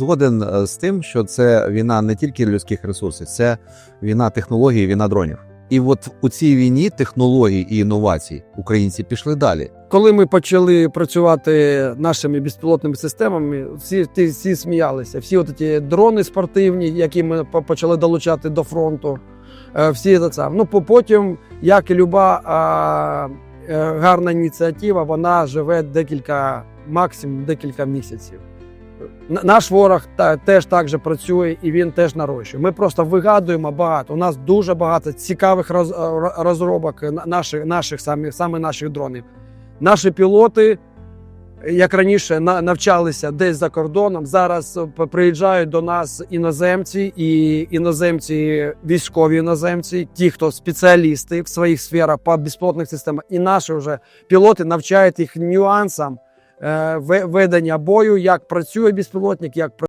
Згоден е, з тим, що це війна не тільки людських ресурсів, це війна технологій, війна дронів. І от у цій війні технологій і інновацій українці пішли далі. Коли ми почали працювати нашими безпілотними системами, всі всі сміялися. Всі от ті дрони спортивні, які ми почали долучати до фронту. е, Всі це. Ну по- потім, як і люба а, е, гарна ініціатива, вона живе декілька, максимум декілька місяців. Наш ворог та, теж так же працює і він теж нарощує. Ми просто вигадуємо багато. У нас дуже багато цікавих роз, розробок наших, наших саме, саме наших дронів. Наші пілоти, як раніше, на- навчалися десь за кордоном. Зараз е, приїжджають до нас іноземці, і іноземці, військові іноземці, ті, хто спеціалісти в своїх сферах по безпілотних системах, і наші вже пілоти навчають їх нюансам е, ведення бою, як працює безпілотник, як